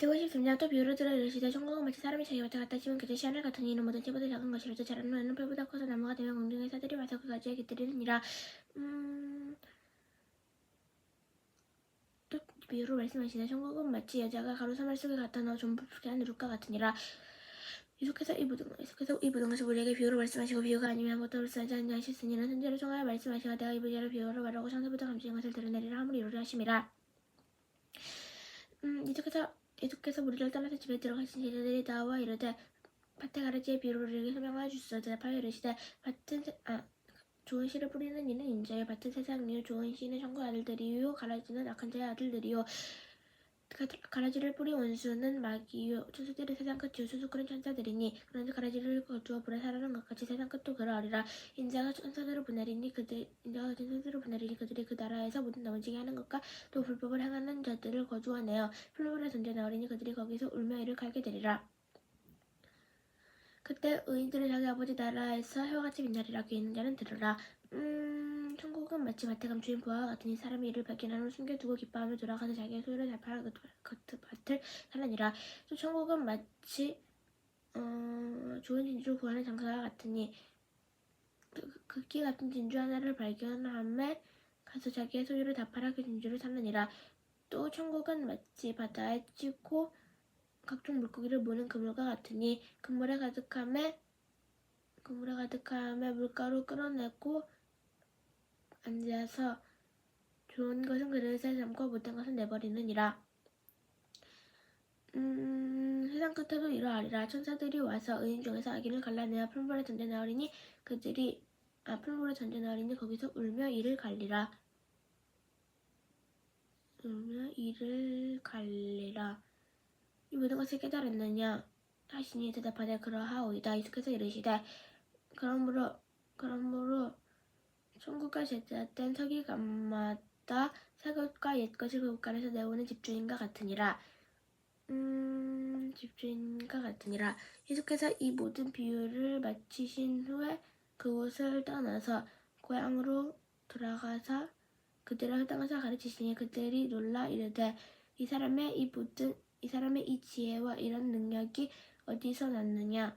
듣고 싶습니다. 또 비유를 들어 이르시되 천국은 마치 사람이 자기 밭에 갖다 심은 그릇이 하늘 같으니 이는 모든 채보다 작은 것이로도 자라는 후에는 풀보다 커서 나무가 되면 공중의 사들이 와서 그 가지에 깃들이느니라. 음... 또 비유로 말씀하시되 천국은 마치 여자가 가루 사말 속에 갖다 넣어 전부 붉게 한 누룩과 같으니라. 계속해서 이 모든 계속해서 이 모든 것을 우리에게 비유로 말씀하시고 비유가 아니면 아무것도 쓰지 아니하셨으니 이는 선제를 통하여 말씀하시고 내가 이 부자를 비유로 말하고 창세부터 감추인 것을 드러내리라 함을 이루려 하심이라. 음, 계속해서 계속해서 우리를 떠나서 집에 들어가신 제자들이 나와 이르되 밭에 비유를 우리에게 설명하여 주소서. 대답하여 이르시되 밭은 세- 아 좋은 씨를 뿌리는 이는 인자요. 밭은 세상이요 좋은 씨는 천국 아들들이요. 가라지는 악한 자의 아들들이요 가- 가라지를 뿌리 원수는 마귀요 천사들이 세상 끝이요 수수그런 천사들이니 그런데 가라지를 거두어 불에 사르는 것 같이 세상 끝도 그러하리라. 인자가 천사들을 보내리니 그들 인자가 천사들을 보내리니 그들이 그 나라에서 모든 넘어지게 하는 것과 또 불법을 행하는 자들을 거두어내어 풀물에 던져나오리니 그들이 거기서 울며 이를 갈게 되리라. 그때 의인들은 자기 아버지 나라에서 해와 같이 빛나리라. 귀 있는 자는 들으라. 음 천국은 마치 밭에 감추인 부하와 같으니 사람이 이를 발견한 후 숨겨두고 기뻐하며 돌아가서 자기의 소유를 달파하 그, 그 밭을 사느니라. 또 천국은 마치 어, 좋은 진주를 구하는 장사와 같으니 그, 극기 같은 진주 하나를 발견함에 가서 자기의 소유를 다 팔아 그 진주를 사느니라. 또 천국은 마치 바다에 찌고 각종 물고기를 모는 그물과 같으니 그물에 가득함에 그물에 가득함에 물가로 끌어내고 앉아서 좋은 것은 그릇에 담고 못한 것은 내버리느니라. 음, 세상 끝에도 이러하리라. 천사들이 와서 의인 중에서 악인을 갈라내어 풀물에 던져나오리니 그들이 아 풀물에 던져나오리니 거기서 울며 이를 갈리라. 울며 이를 갈리라. 이 모든 것을 깨달았느냐 하시니 대답하되 그러하오이다 이스께서 이르시되 그러므로 그러므로 천국과 제자된 서기관마다 새 것과 옛 것을 그 곳간에서 내오는 집주인과 같으니라 음 집주인과 같으니라 예수께서 이 모든 비유를 마치신 후에 그곳을 떠나서 고향으로 돌아가서 그들을 땅에서 가르치시니 그들이 놀라 이르되 이 사람의 이 모든 이 사람의 이 지혜와 이런 능력이 어디서 났느냐?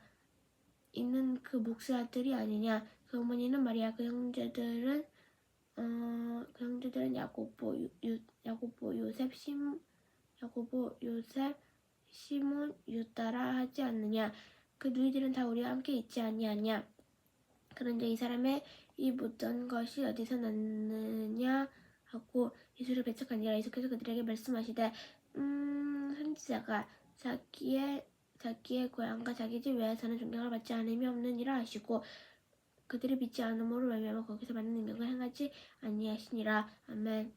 이는 그 목수 아들이 아니냐? 그 어머니는 마리아, 그 형제들은 어, 그 형제들은 야고보, 유, 유, 야고보, 요셉, 심, 야고보, 요셉, 시몬, 유다라 하지 않느냐? 그 누이들은 다 우리와 함께 있지 아니하냐? 그런데 이 사람의 이 모든 것이 어디서 났느냐? 하고 예수를 배척하니라 예수께서 그들에게 말씀하시되 음, 선지자가 자기의 자기의 고향과 자기 집 외에서는 존경을 받지 않음이 일을 하시고 그들이 믿지 않음으로 말미암아 거기서 받는 능력을 행하지 아니하시니라 아멘.